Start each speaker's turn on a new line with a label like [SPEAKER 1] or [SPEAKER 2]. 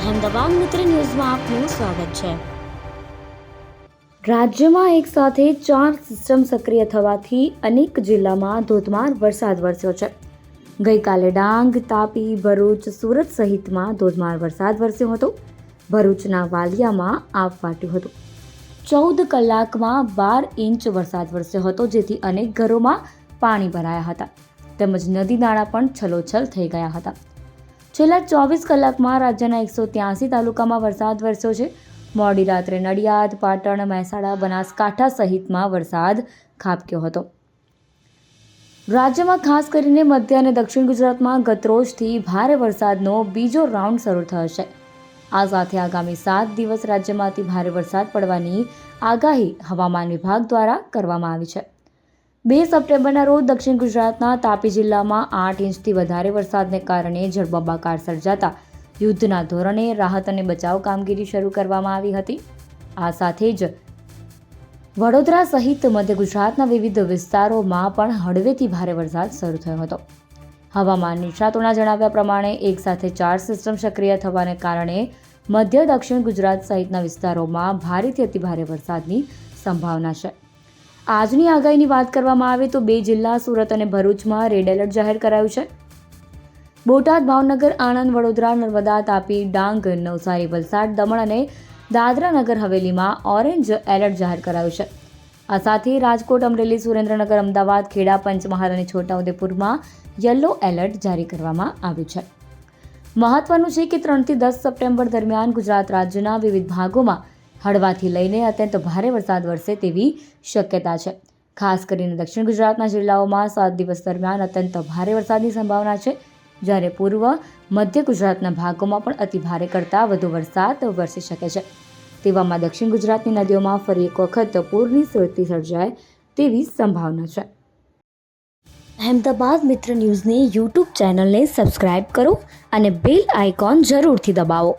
[SPEAKER 1] અહેમદાબાદ મિત્ર ન્યૂઝમાં આપનું સ્વાગત છે. રાજ્યમાં એક સાથે ચાર સિસ્ટમ સક્રિય થવાથી અનેક જિલ્લામાં ધોધમાર વરસાદ વરસ્યો છે. ગઈકાલે ડાંગ, તાપી, ભરૂચ, સુરત સહિતમાં ધોધમાર વરસાદ વરસ્યો હતો. ભરૂચના વાલિયામાં આવ ફાટ્યું હતું. ચૌદ કલાકમાં બાર ઇંચ વરસાદ વરસ્યો હતો, જેથી અનેક ઘરોમાં પાણી ભરાયા હતા. તેમજ નદી નાળા પણ છલોછલ થઈ ગયા હતા. છેલ્લા ચોવીસ કલાકમાં રાજ્યના એકસો ત્યાસી તાલુકામાં વરસાદ વરસ્યો છે. મોડી રાત્રે નડિયાદ, પાટણ, મહેસાણા, બનાસકાંઠા સહિતમાં વરસાદ ખાબક્યો હતો. રાજ્યમાં ખાસ કરીને મધ્ય અને દક્ષિણ ગુજરાતમાં ગતરોજથી ભારે વરસાદનો બીજો રાઉન્ડ શરૂ થયો છે. આ સાથે આગામી સાત દિવસ રાજ્યમાંથી ભારે વરસાદ પડવાની આગાહી હવામાન વિભાગ દ્વારા કરવામાં આવી છે. બે સપ્ટેમ્બરના રોજ દક્ષિણ ગુજરાતના તાપી જિલ્લામાં આઠ ઇંચથી વધારે વરસાદને કારણે જળબંબાકાર સર્જાતા યુદ્ધના ધોરણે રાહત અને બચાવ કામગીરી શરૂ કરવામાં આવી હતી. આ સાથે જ વડોદરા સહિત મધ્ય ગુજરાતના વિવિધ વિસ્તારોમાં પણ હળવેથી ભારે વરસાદ શરૂ થયો હતો. હવામાન નિષ્ણાતોના જણાવ્યા પ્રમાણે એક સાથે ચાર સિસ્ટમ સક્રિય થવાને કારણે મધ્ય દક્ષિણ ગુજરાત સહિતના વિસ્તારોમાં ભારેથી અતિભારે વરસાદની સંભાવના છે. આજની આગાહીની વાત કરવામાં આવે તો બે જિલ્લા, સુરત અને ભરૂચમાં રેડ એલર્ટ જાહેર કરાયું છે. બોટાદ, ભાવનગર, આણંદ, વડોદરા, નર્મદા, તાપી, ડાંગ, નવસારી, વલસાડ, દમણ અને દાદરા નગર હવેલીમાં ઓરેન્જ એલર્ટ જાહેર કરાયું છે. આ સાથે રાજકોટ, અમરેલી, સુરેન્દ્રનગર, અમદાવાદ, ખેડા, પંચમહાલ અને છોટાઉદેપુરમાં યલો એલર્ટ જારી કરવામાં આવ્યું છે. મહત્વનું છે કે ત્રણથી દસ સપ્ટેમ્બર દરમિયાન ગુજરાત રાજ્યના વિવિધ ભાગોમાં હળવાથી લઈને અત્યંત ભારે વરસાદ વરસે તેવી શક્યતા છે. ખાસ કરીને દક્ષિણ ગુજરાતના જિલ્લાઓમાં સાત દિવસ દરમિયાન અત્યંત ભારે વરસાદની સંભાવના છે. જ્યારે પૂર્વ, મધ્ય ગુજરાતના ભાગોમાં પણ અતિ ભારે કરતાં વધુ વરસાદ વરસી શકે છે. તેવામાં દક્ષિણ ગુજરાતની નદીઓમાં ફરી એક વખત પૂરની સ્થિતિ સર્જાય તેવી સંભાવના છે. અહેમદાબાદ મિત્ર ન્યૂઝની યુટ્યુબ ચેનલને સબસ્ક્રાઇબ કરો અને બેલ આઇકોન જરૂરથી દબાવો.